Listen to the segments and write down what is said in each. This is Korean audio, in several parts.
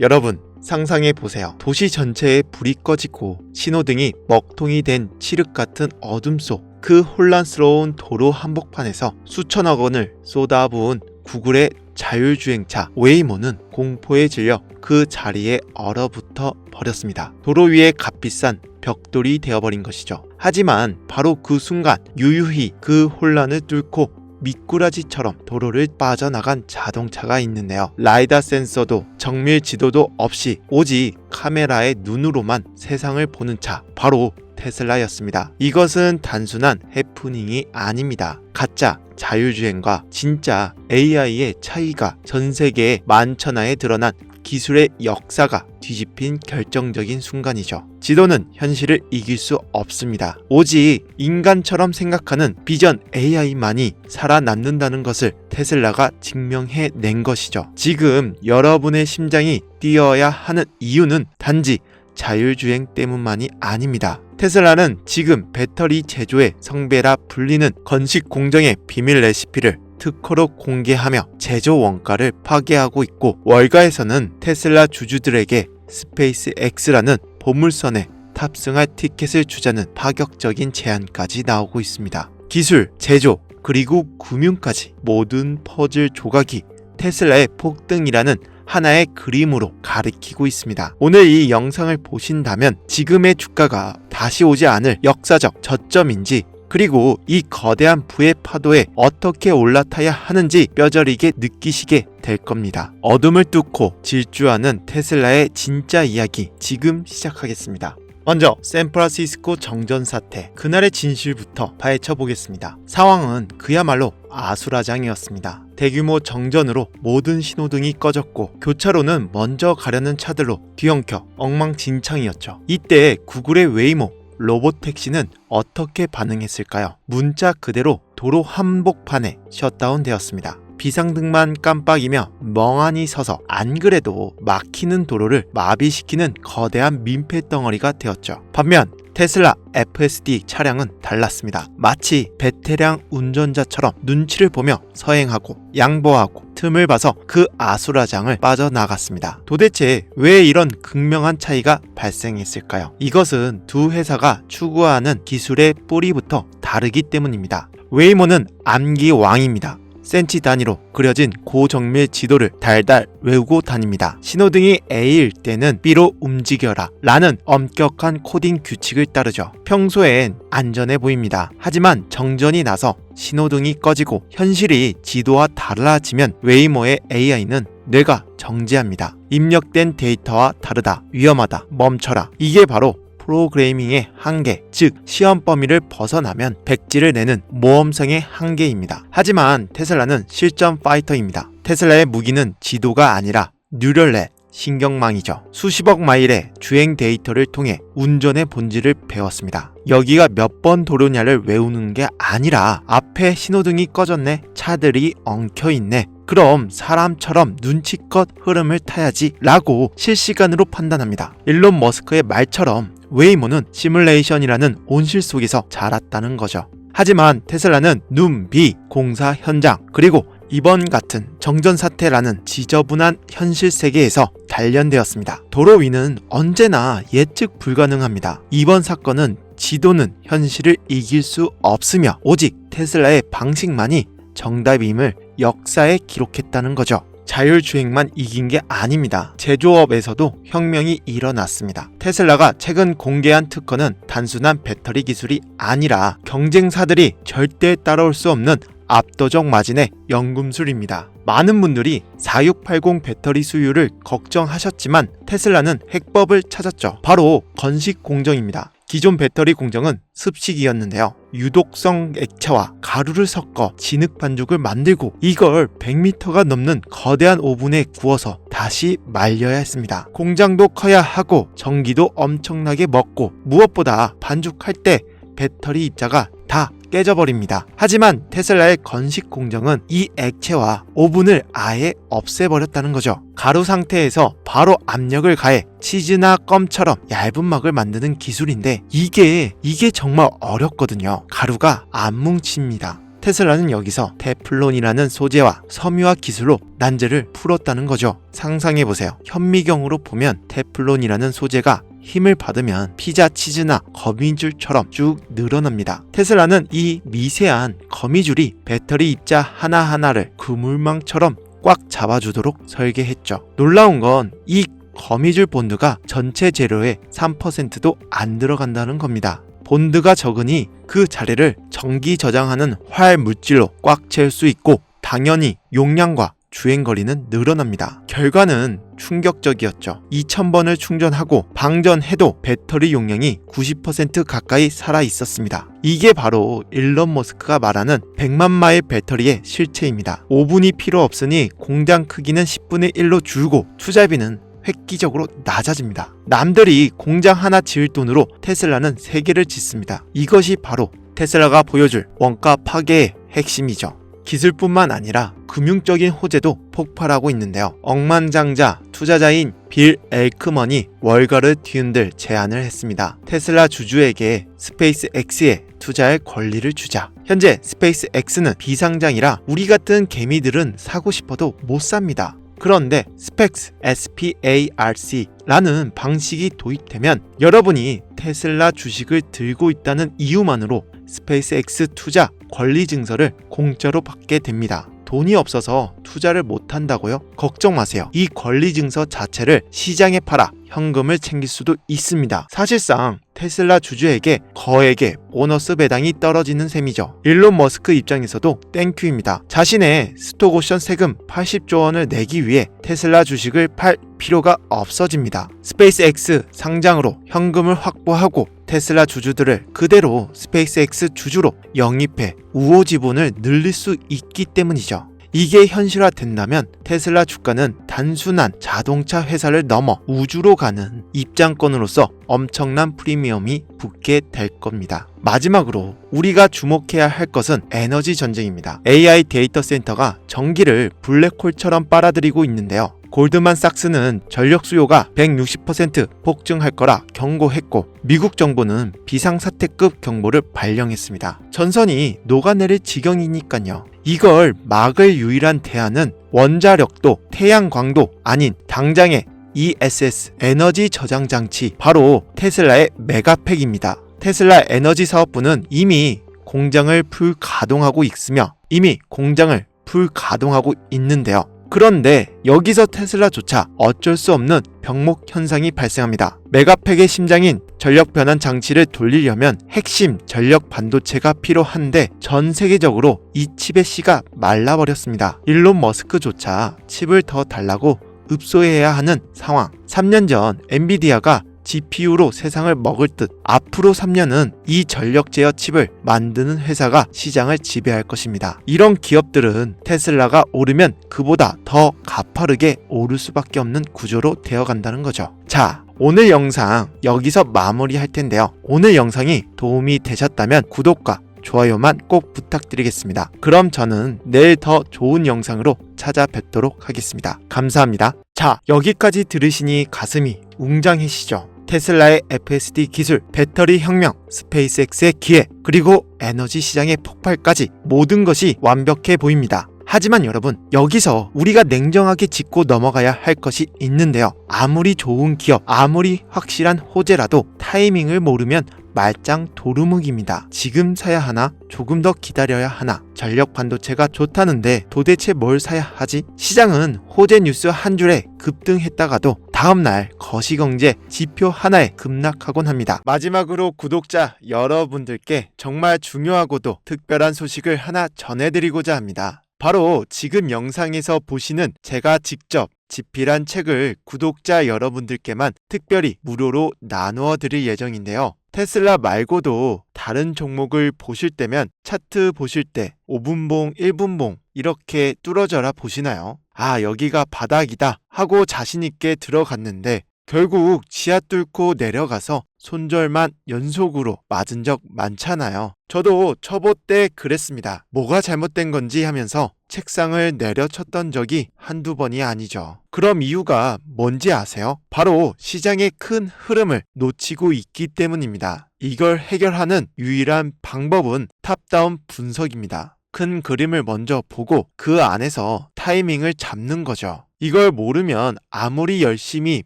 여러분 상상해 보세요. 도시 전체에 불이 꺼지고 신호등이 먹통이 된 칠흑 같은 어둠 속 그 혼란스러운 도로 한복판에서 수천억 원을 쏟아부은 구글의 자율주행차 웨이모는 공포에 질려 그 자리에 얼어붙어 버렸습니다. 도로 위에 값비싼 벽돌이 되어버린 것이죠. 하지만 바로 그 순간 유유히 그 혼란을 뚫고 미꾸라지처럼 도로를 빠져나간 자동차가 있는데요. 라이다 센서도 정밀 지도도 없이 오직 카메라의 눈으로만 세상을 보는 차 바로 테슬라였습니다. 이것은 단순한 해프닝이 아닙니다. 가짜 자율주행과 진짜 AI의 차이가 전 세계에 만천하에 드러난 기술의 역사가 뒤집힌 결정적인 순간이죠. 지도는 현실을 이길 수 없습니다. 오직 인간처럼 생각하는 비전 AI만이 살아남는다는 것을 테슬라가 증명해 낸 것이죠. 지금 여러분의 심장이 뛰어야 하는 이유는 단지 자율주행 때문만이 아닙니다. 테슬라는 지금 배터리 제조의 성배라 불리는 건식 공정의 비밀 레시피를 특허로 공개하며 제조 원가를 파괴하고 있고 월가에서는 테슬라 주주들에게 스페이스 X라는 보물선에 탑승할 티켓을 주자는 파격적인 제안까지 나오고 있습니다. 기술, 제조, 그리고 금융까지 모든 퍼즐 조각이 테슬라의 폭등이라는 하나의 그림으로 가리키고 있습니다. 오늘 이 영상을 보신다면 지금의 주가가 다시 오지 않을 역사적 저점인지 그리고 이 거대한 부의 파도에 어떻게 올라타야 하는지 뼈저리게 느끼시게 될 겁니다. 어둠을 뚫고 질주하는 테슬라의 진짜 이야기 지금 시작하겠습니다. 먼저 샌프란시스코 정전 사태 그날의 진실부터 파헤쳐 보겠습니다. 상황은 그야말로 아수라장이었습니다. 대규모 정전으로 모든 신호등이 꺼졌고 교차로는 먼저 가려는 차들로 뒤엉켜 엉망진창이었죠. 이때 구글의 웨이모 로봇 택시는 어떻게 반응했을까요? 문자 그대로 도로 한복판에 셧다운 되었습니다. 비상등만 깜빡이며 멍하니 서서 안 그래도 막히는 도로를 마비시키는 거대한 민폐 덩어리가 되었죠. 반면 테슬라 FSD 차량은 달랐습니다. 마치 베테랑 운전자처럼 눈치를 보며 서행하고 양보하고 틈을 봐서 그 아수라장을 빠져나갔습니다. 도대체 왜 이런 극명한 차이가 발생했을까요? 이것은 두 회사가 추구하는 기술의 뿌리부터 다르기 때문입니다. 웨이모는 암기 왕입니다. 센치 단위로 그려진 고정밀 지도를 달달 외우고 다닙니다. 신호등이 A일 때는 B로 움직여라 라는 엄격한 코딩 규칙을 따르죠. 평소엔 안전해 보입니다. 하지만 정전이 나서 신호등이 꺼지고 현실이 지도와 달라지면 웨이모의 AI는 뇌가 정지합니다. 입력된 데이터와 다르다, 위험하다, 멈춰라. 이게 바로 프로그래밍의 한계, 즉 시험 범위를 벗어나면 백지를 내는 모험성의 한계입니다. 하지만 테슬라는 실전 파이터입니다. 테슬라의 무기는 지도가 아니라 뉴럴넷, 신경망이죠. 수십억 마일의 주행 데이터를 통해 운전의 본질을 배웠습니다. 여기가 몇 번 도로냐를 외우는 게 아니라 앞에 신호등이 꺼졌네, 차들이 엉켜 있네. 그럼 사람처럼 눈치껏 흐름을 타야지 라고 실시간으로 판단합니다. 일론 머스크의 말처럼 웨이모는 시뮬레이션이라는 온실 속에서 자랐다는 거죠. 하지만 테슬라는 눈, 비, 공사 현장, 그리고 이번 같은 정전 사태라는 지저분한 현실 세계에서 단련되었습니다. 도로 위는 언제나 예측 불가능합니다. 이번 사건은 지도는 현실을 이길 수 없으며 오직 테슬라의 방식만이 정답임을 역사에 기록했다는 거죠. 자율주행만 이긴 게 아닙니다. 제조업에서도 혁명이 일어났습니다. 테슬라가 최근 공개한 특허는 단순한 배터리 기술이 아니라 경쟁사들이 절대 따라올 수 없는 압도적 마진의 연금술입니다. 많은 분들이 4680 배터리 수율을 걱정하셨지만 테슬라는 해법을 찾았죠. 바로 건식 공정입니다. 기존 배터리 공정은 습식이었는데요. 유독성 액체와 가루를 섞어 진흙 반죽을 만들고 이걸 100m가 넘는 거대한 오븐에 구워서 다시 말려야 했습니다. 공장도 커야 하고 전기도 엄청나게 먹고 무엇보다 반죽할 때 배터리 입자가 다 깨져버립니다. 하지만 테슬라의 건식 공정은 이 액체와 오븐을 아예 없애버렸다는 거죠. 가루 상태에서 바로 압력을 가해 치즈나 껌처럼 얇은 막을 만드는 기술인데 이게 이게 정말 어렵거든요. 가루가 안 뭉칩니다. 테슬라는 여기서 테플론이라는 소재와 섬유화 기술로 난제를 풀었다는 거죠. 상상해 보세요. 현미경으로 보면 테플론이라는 소재가 힘을 받으면 피자 치즈나 거미줄처럼 쭉 늘어납니다. 테슬라는 이 미세한 거미줄이 배터리 입자 하나하나를 그물망처럼 꽉 잡아주도록 설계했죠. 놀라운 건이 거미줄 본드가 전체 재료의 3%도 안 들어간다는 겁니다. 본드가 적으니 그 자리를 전기 저장하는 활 물질로 꽉 채울 수 있고 당연히 용량과 주행거리는 늘어납니다. 결과는 충격적이었죠. 2000번을 충전하고 방전해도 배터리 용량이 90% 가까이 살아 있었습니다. 이게 바로 일론 머스크가 말하는 100만 마일 배터리의 실체입니다. 5분이 필요 없으니 공장 크기는 10분의 1로 줄고 투자비는 획기적으로 낮아집니다. 남들이 공장 하나 지을 돈으로 테슬라는 3개를 짓습니다. 이것이 바로 테슬라가 보여줄 원가 파괴의 핵심이죠. 기술뿐만 아니라 금융적인 호재도 폭발하고 있는데요. 억만장자 투자자인 빌 엘크먼이 월가를 뒤흔들 제안을 했습니다. 테슬라 주주에게 스페이스 X에 투자할 권리를 주자. 현재 스페이스 X는 비상장이라 우리 같은 개미들은 사고 싶어도 못 삽니다. 그런데 스펙스 SPARC라는 방식이 도입되면 여러분이 테슬라 주식을 들고 있다는 이유만으로 스페이스X 투자 권리 증서를 공짜로 받게 됩니다. 돈이 없어서 투자를 못 한다고요? 걱정 마세요. 이 권리 증서 자체를 시장에 팔아 현금을 챙길 수도 있습니다. 사실상 테슬라 주주에게 거액의 보너스 배당이 떨어지는 셈이죠. 일론 머스크 입장에서도 땡큐입니다. 자신의 스톡옵션 세금 80조 원을 내기 위해 테슬라 주식을 팔 필요가 없어집니다. 스페이스X 상장으로 현금을 확보하고 테슬라 주주들을 그대로 스페이스X 주주로 영입해 우호 지분을 늘릴 수 있기 때문이죠. 이게 현실화된다면 테슬라 주가는 단순한 자동차 회사를 넘어 우주로 가는 입장권으로서 엄청난 프리미엄이 붙게 될 겁니다. 마지막으로 우리가 주목해야 할 것은 에너지 전쟁입니다. AI 데이터 센터가 전기를 블랙홀처럼 빨아들이고 있는데요. 골드만삭스는 전력 수요가 160% 폭증할 거라 경고했고 미국 정부는 비상사태급 경보를 발령했습니다. 전선이 녹아내릴 지경이니까요. 이걸 막을 유일한 대안은 원자력도 태양광도 아닌 당장의 ESS 에너지 저장 장치 바로 테슬라의 메가팩입니다. 테슬라 에너지 사업부는 이미 공장을 풀 가동하고 있으며 이미 공장을 풀 가동하고 있는데요. 그런데 여기서 테슬라조차 어쩔 수 없는 병목 현상이 발생합니다. 메가팩의 심장인 전력 변환 장치를 돌리려면 핵심 전력 반도체가 필요한데 전 세계적으로 이 칩의 씨가 말라버렸습니다. 일론 머스크조차 칩을 더 달라고 읍소해야 하는 상황. 3년 전 엔비디아가 GPU로 세상을 먹을 듯 앞으로 3년은 이 전력 제어 칩을 만드는 회사가 시장을 지배할 것입니다. 이런 기업들은 테슬라가 오르면 그보다 더 가파르게 오를 수밖에 없는 구조로 되어 간다는 거죠. 자, 오늘 영상 여기서 마무리할 텐데요. 오늘 영상이 도움이 되셨다면 구독과 좋아요만 꼭 부탁드리겠습니다. 그럼 저는 내일 더 좋은 영상으로 찾아뵙도록 하겠습니다. 감사합니다. 자, 여기까지 들으시니 가슴이 웅장해지죠. 테슬라의 FSD 기술, 배터리 혁명, 스페이스X의 기회, 그리고 에너지 시장의 폭발까지 모든 것이 완벽해 보입니다. 하지만 여러분, 여기서 우리가 냉정하게 짚고 넘어가야 할 것이 있는데요. 아무리 좋은 기업, 아무리 확실한 호재라도 타이밍을 모르면 말짱 도루묵입니다. 지금 사야 하나? 조금 더 기다려야 하나? 전력 반도체가 좋다는데 도대체 뭘 사야 하지? 시장은 호재 뉴스 한 줄에 급등했다가도 다음날 거시경제 지표 하나에 급락하곤 합니다. 마지막으로 구독자 여러분들께 정말 중요하고도 특별한 소식을 하나 전해드리고자 합니다. 바로 지금 영상에서 보시는 제가 직접 집필한 책을 구독자 여러분들께만 특별히 무료로 나누어 드릴 예정인데요. 테슬라 말고도 다른 종목을 보실 때면 차트 보실 때 5분봉, 1분봉 이렇게 뚫어져라 보시나요? 아, 여기가 바닥이다 하고 자신있게 들어갔는데 결국 지하 뚫고 내려가서 손절만 연속으로 맞은 적 많잖아요. 저도 초보 때 그랬습니다. 뭐가 잘못된 건지 하면서 책상을 내려쳤던 적이 한두 번이 아니죠. 그럼 이유가 뭔지 아세요? 바로 시장의 큰 흐름을 놓치고 있기 때문입니다. 이걸 해결하는 유일한 방법은 탑다운 분석입니다. 큰 그림을 먼저 보고 그 안에서 타이밍을 잡는 거죠. 이걸 모르면 아무리 열심히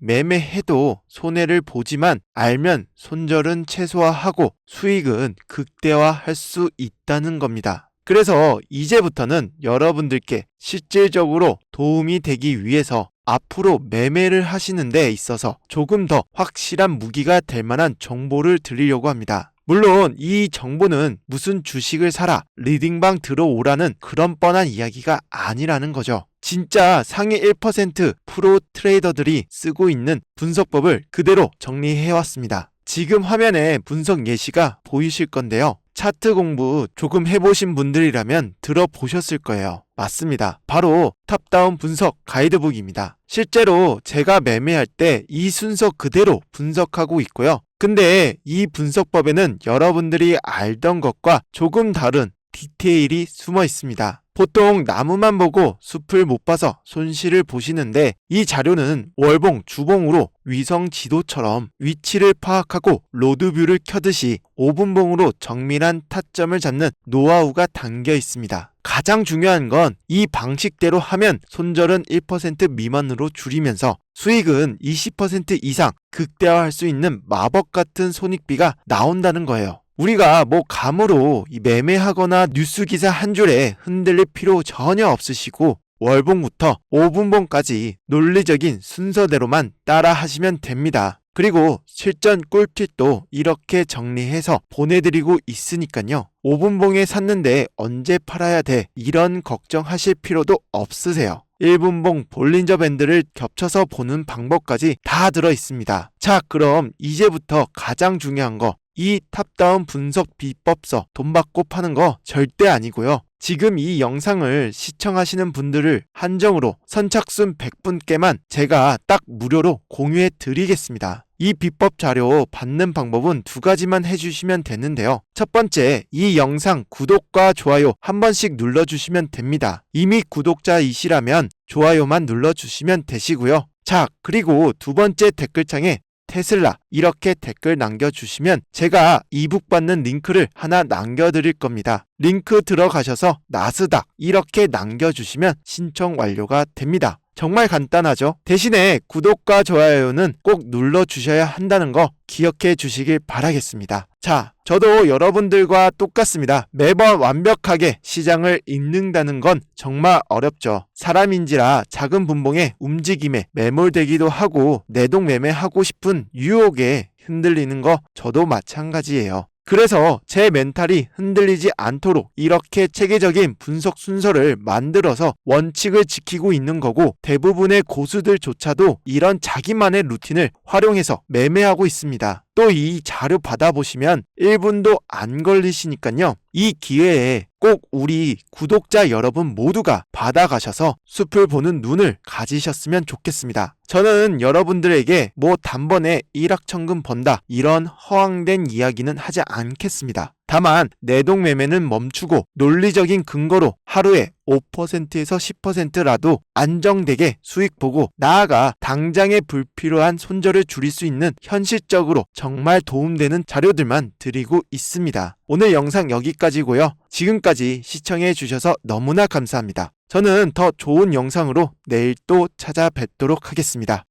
매매해도 손해를 보지만 알면 손절은 최소화하고 수익은 극대화할 수 있다는 겁니다. 그래서 이제부터는 여러분들께 실질적으로 도움이 되기 위해서 앞으로 매매를 하시는 데 있어서 조금 더 확실한 무기가 될 만한 정보를 드리려고 합니다. 물론 이 정보는 무슨 주식을 사라, 리딩방 들어오라는 그런 뻔한 이야기가 아니라는 거죠. 진짜 상위 1% 프로 트레이더들이 쓰고 있는 분석법을 그대로 정리해 왔습니다. 지금 화면에 분석 예시가 보이실 건데요. 차트 공부 조금 해보신 분들이라면 들어보셨을 거예요. 맞습니다. 바로 탑다운 분석 가이드북입니다. 실제로 제가 매매할 때 이 순서 그대로 분석하고 있고요. 근데 이 분석법에는 여러분들이 알던 것과 조금 다른 디테일이 숨어 있습니다. 보통 나무만 보고 숲을 못 봐서 손실을 보시는데 이 자료는 월봉, 주봉으로 위성 지도처럼 위치를 파악하고 로드뷰를 켜듯이 5분봉으로 정밀한 타점을 잡는 노하우가 담겨 있습니다. 가장 중요한 건 이 방식대로 하면 손절은 1% 미만으로 줄이면서 수익은 20% 이상 극대화할 수 있는 마법 같은 손익비가 나온다는 거예요. 우리가 뭐 감으로 이 매매하거나 뉴스 기사 한 줄에 흔들릴 필요 전혀 없으시고 월봉부터 5분봉까지 논리적인 순서대로만 따라 하시면 됩니다. 그리고 실전 꿀팁도 이렇게 정리해서 보내드리고 있으니까요. 5분봉에 샀는데 언제 팔아야 돼? 이런 걱정하실 필요도 없으세요. 1분봉 볼린저 밴드를 겹쳐서 보는 방법까지 다 들어 있습니다. 자, 그럼 이제부터 가장 중요한 거. 이 탑다운 분석 비법서 돈 받고 파는 거 절대 아니고요. 지금 이 영상을 시청하시는 분들을 한정으로 선착순 100분께만 제가 딱 무료로 공유해 드리겠습니다. 이 비법 자료 받는 방법은 두 가지만 해주시면 되는데요. 첫 번째, 이 영상 구독과 좋아요 한 번씩 눌러주시면 됩니다. 이미 구독자이시라면 좋아요만 눌러주시면 되시고요. 자, 그리고 두 번째 댓글창에 테슬라 이렇게 댓글 남겨주시면 제가 이북 받는 링크를 하나 남겨드릴 겁니다. 링크 들어가셔서 나스닥 이렇게 남겨주시면 신청 완료가 됩니다. 정말 간단하죠? 대신에 구독과 좋아요는 꼭 눌러주셔야 한다는 거 기억해 주시길 바라겠습니다. 자, 저도 여러분들과 똑같습니다. 매번 완벽하게 시장을 읽는다는 건 정말 어렵죠. 사람인지라 작은 분봉의 움직임에 매몰되기도 하고 내동 매매하고 싶은 유혹에 흔들리는 거 저도 마찬가지예요. 그래서 제 멘탈이 흔들리지 않도록 이렇게 체계적인 분석 순서를 만들어서 원칙을 지키고 있는 거고 대부분의 고수들조차도 이런 자기만의 루틴을 활용해서 매매하고 있습니다. 또 이 자료 받아보시면 1분도 안 걸리시니까요. 이 기회에 꼭 우리 구독자 여러분 모두가 받아가셔서 숲을 보는 눈을 가지셨으면 좋겠습니다. 저는 여러분들에게 뭐 단번에 일확천금 번다 이런 허황된 이야기는 하지 않겠습니다. 다만 내동 매매는 멈추고 논리적인 근거로 하루에 5%에서 10%라도 안정되게 수익 보고 나아가 당장의 불필요한 손절을 줄일 수 있는 현실적으로 정말 도움되는 자료들만 드리고 있습니다. 오늘 영상 여기까지고요. 지금까지 시청해 주셔서 너무나 감사합니다. 저는 더 좋은 영상으로 내일 또 찾아뵙도록 하겠습니다.